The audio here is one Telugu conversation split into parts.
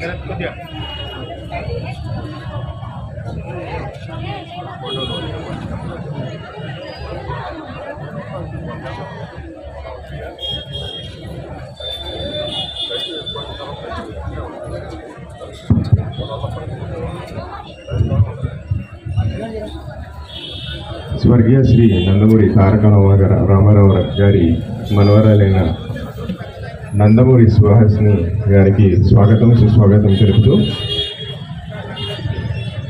Gracias. స్వర్గీయ శ్రీ నందమూరి తారక రామారావు రామారావు గారి మనవరాలైన నందమూరి సుహాసిని గారికి స్వాగతం సుస్వాగతం తెలుపుతూ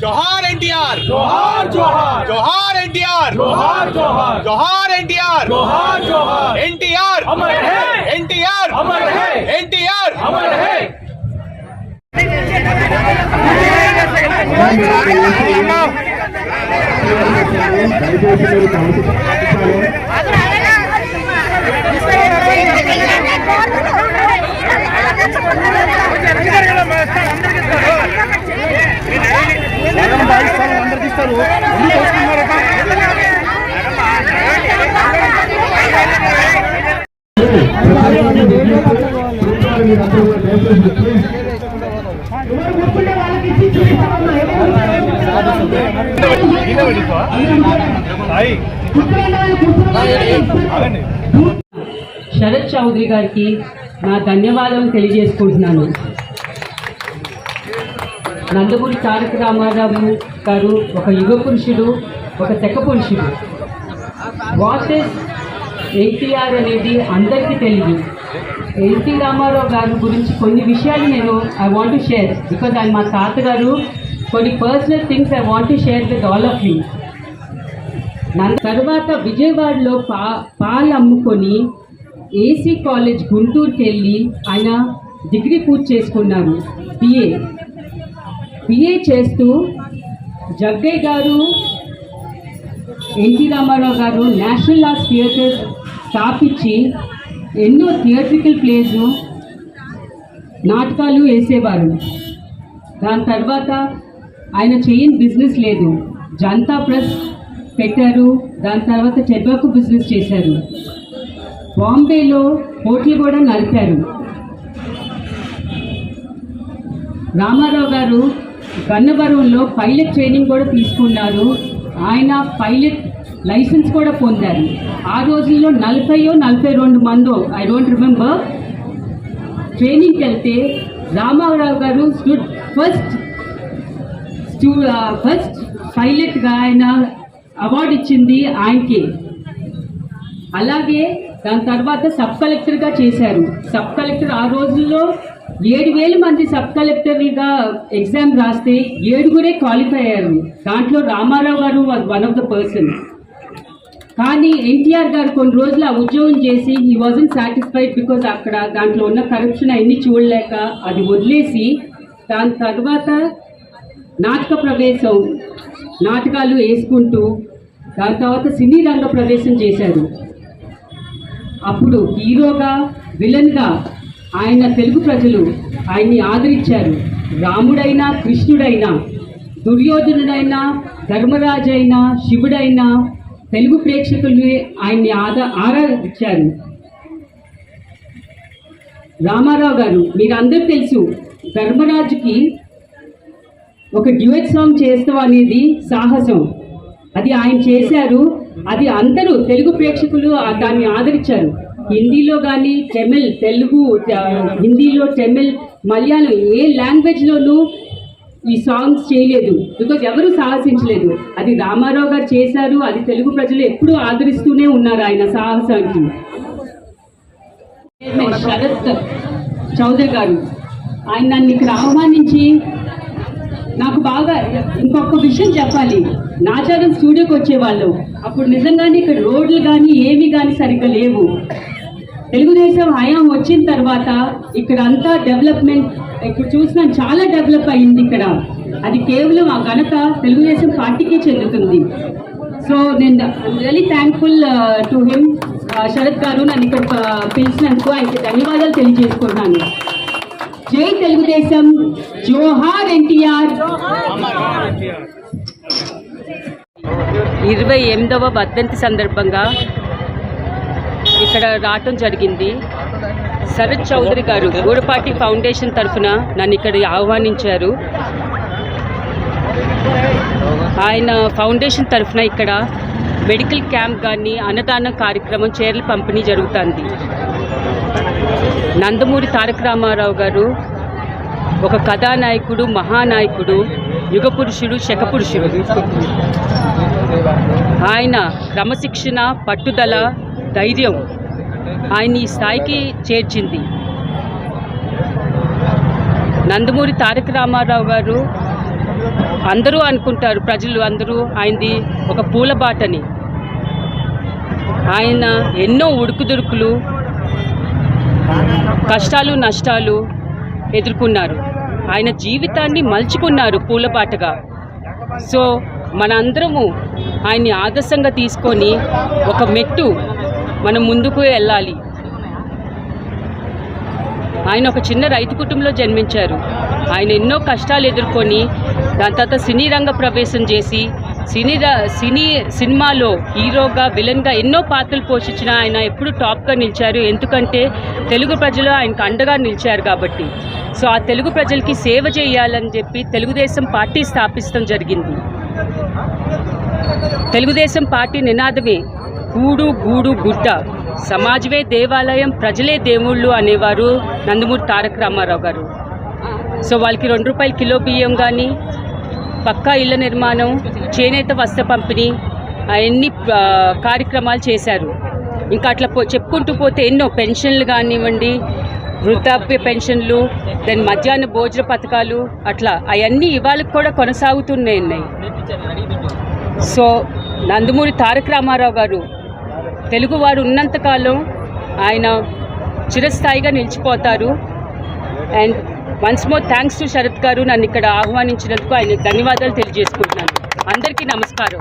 జోహార్ ఎన్టీఆర్ జోహార్ జోహార్ జోహార్ ఎన్టీఆర్ జోహార్ జోహార్ జోహార్ ఎన్టీఆర్ జోహార్ జోహార్ శరత్ చౌదరి గారికి నా ధన్యవాదాలు తెలియజేసుకుంటున్నాను నందమూరి తారక రామారావు గారు ఒక యుగ పురుషుడు ఒక తెక్క పురుషుడు వాట్ ఇస్ ఎన్టీఆర్ అనేది అందరికీ తెలియదు. ఎన్టీ రామారావు గారి గురించి కొన్ని విషయాలు నేను I want to share because ఆయన మా తాతగారు కొన్ని personal things I want to share with all of you తర్వాత విజయవాడలో పా పాలు అమ్ముకొని ఏసీ కాలేజ్ గుంటూరుకి వెళ్ళి ఆయన డిగ్రీ పూర్తి చేసుకున్నారు. బిఏ బిఏ చేస్తూ జగ్గయ్య గారు ఎన్టీ రామారావు గారు నేషనల్ ఆర్ట్స్ థియేటర్ స్థాపించి ఎన్నో థియేట్రికల్ ప్లేస్ నాటకాలు వేసేవారు. దాని తర్వాత ఆయన చేయని బిజినెస్ లేదు. జనతా ప్రెస్ పెట్టారు. దాని తర్వాత టెబాకో బిజినెస్ చేశారు. బాంబేలో హోటల్ కూడా నడిపారు. రామారావు గారు గన్నవరంలో పైలట్ ట్రైనింగ్ కూడా తీసుకున్నారు. ఆయన పైలట్ లైసెన్స్ కూడా పొందారు. ఆ రోజుల్లో నలభైయో నలభై రెండు మందో ఐ డోంట్ రిమెంబర్ ట్రైనింగ్కి వెళ్తే రామారావు గారు స్టూడ్ ఫస్ట్ స్టూ ఫస్ట్ పైలట్గా ఆయన అవార్డు ఇచ్చింది ఆయనకి. అలాగే దాని తర్వాత సబ్ కలెక్టర్గా చేశారు. సబ్ కలెక్టర్ ఆ రోజుల్లో ఏడు వేల మంది సబ్ కలెక్టర్గా ఎగ్జామ్ రాస్తే ఏడుగురే క్వాలిఫై అయ్యారు. దాంట్లో రామారావు గారు వన్ ఆఫ్ ద పర్సన్. కానీ ఎన్టీఆర్ గారు కొన్ని రోజులు ఆ ఉద్యోగం చేసి ఈ వాజన్ సాటిస్ఫైడ్ బికాజ్ అక్కడ దాంట్లో ఉన్న కరప్షన్ అవన్నీ చూడలేక అది వదిలేసి దాని తర్వాత నాటక ప్రవేశం నాటకాలు వేసుకుంటూ దాని తర్వాత సినీ రంగ ప్రవేశం చేశారు. అప్పుడు హీరోగా విలన్గా ఆయన తెలుగు ప్రజలు ఆయన్ని ఆదరించారు. రాముడైనా కృష్ణుడైనా దుర్యోధనుడైనా ధర్మరాజైనా శివుడైనా తెలుగు ప్రేక్షకులు ఆయన్ని ఆదా ఆరాధించారు. రామారావు గారు మీరు అందరూ తెలుసు ధర్మరాజుకి ఒక డ్యూయట్ సాంగ్ చేస్తాం అనేది సాహసం. అది ఆయన చేశారు. అది అందరూ తెలుగు ప్రేక్షకులు దాన్ని ఆదరించారు. హిందీలో కానీ తమిళ్ తెలుగు హిందీలో తమిళ్ మలయాళం ఏ లాంగ్వేజ్లోనూ ఈ సాంగ్స్ చేయలేదు. బికాజ్ ఎవరు సాహసించలేదు. అది రామారావు గారు చేశారు. అది తెలుగు ప్రజలు ఎప్పుడూ ఆదరిస్తూనే ఉన్నారు ఆయన సాహసానికి. శరత్ చౌదరి గారు ఆయన నన్ను ఇక్కడ ఆహ్వానించి నాకు బాగా ఇంకొక విషయం చెప్పాలి. నాచారం స్టూడియోకి వచ్చేవాళ్ళు. అప్పుడు నిజంగానే ఇక్కడ రోడ్లు కానీ ఏవి కానీ సరిగ్గా లేవు. తెలుగుదేశం హయాం వచ్చిన తర్వాత ఇక్కడ అంతా డెవలప్మెంట్ ఇప్పుడు చూసినా చాలా డెవలప్ అయింది ఇక్కడ. అది కేవలం ఆ ఘనత తెలుగుదేశం పార్టీకే చెందుతుంది. సో నేను really thankful to him Sharath garu నన్ను ఇక్కడ uh, పిలిచినందుకు ఆయనకి ధన్యవాదాలు తెలియజేసుకున్నాను జై తెలుగుదేశం జోహార్ ఎన్టీఆర్. ఇరవై ఎనిమిదవ వర్ధంతి సందర్భంగా ఇక్కడ రావటం జరిగింది. శరత్ చౌదరి గారు గూడపాటి ఫౌండేషన్ తరఫున నన్ను ఇక్కడ ఆహ్వానించారు. ఆయన ఫౌండేషన్ తరఫున ఇక్కడ మెడికల్ క్యాంప్ కానీ అన్నదాన కార్యక్రమం చీరలు పంపిణీ జరుగుతుంది. నందమూరి తారక రామారావు గారు ఒక కథానాయకుడు మహానాయకుడు యుగ పురుషుడు శకపురుషుడు ఆయన క్రమశిక్షణ పట్టుదల ధైర్యం ఆయన ఈ స్థాయికి చేర్చింది. నందమూరి తారక రామారావు గారు అందరూ అనుకుంటారు ప్రజలు అందరూ ఆయనది ఒక పూలబాటని ఆయన ఎన్నో ఉడుకుదుడుకులు కష్టాలు నష్టాలు ఎదుర్కొన్నారు. ఆయన జీవితాన్ని మలుచుకున్నారు పూలబాటగా సో మనందరము ఆయన్ని ఆదర్శంగా తీసుకొని ఒక మెట్టు మనం ముందుకు వెళ్ళాలి. ఆయన ఒక చిన్న రైతు కుటుంబంలో జన్మించారు. ఆయన ఎన్నో కష్టాలు ఎదుర్కొని దాని తర్వాత సినీ రంగ ప్రవేశం చేసి సినీ ర- సినీ సినిమాలో హీరోగా విలన్గా ఎన్నో పాత్రలు పోషించిన ఆయన ఎప్పుడు టాప్గా నిలిచారు. ఎందుకంటే తెలుగు ప్రజలు ఆయనకు అండగా నిలిచారు కాబట్టి. సో ఆ తెలుగు ప్రజలకి సేవ చేయాలని చెప్పి తెలుగుదేశం పార్టీ స్థాపించడం జరిగింది. తెలుగుదేశం పార్టీ నినాదమే. కూడు గూడు గుడ్డ. సమాజమే దేవాలయం ప్రజలే దేవుళ్ళు అనేవారు నందమూరి తారక రామారావు గారు. సో వాళ్ళకి రెండు రూపాయల కిలో బియ్యం కానీ పక్కా ఇళ్ళ నిర్మాణం చేనేత వస్త్ర పంపిణీ అవన్నీ కార్యక్రమాలు చేశారు. ఇంకా అట్లా చెప్పుకుంటూ పోతే ఎన్నో పెన్షన్లు కానివ్వండి వృద్ధాప్య పెన్షన్లు దాని మధ్యాహ్న భోజన పథకాలు అట్లా అవన్నీ ఇవాళ కూడా కొనసాగుతున్నాయి ఉన్నాయి సో నందమూరి తారక రామారావు గారు తెలుగువారు ఉన్నంతకాలం ఆయన చిరస్థాయిగా నిలిచిపోతారు. And once more thanks to Sharath garu నన్ను ఇక్కడ ఆహ్వానించినందుకు ఆయన ధన్యవాదాలు తెలియజేసుకుంటున్నాను. అందరికీ నమస్కారం.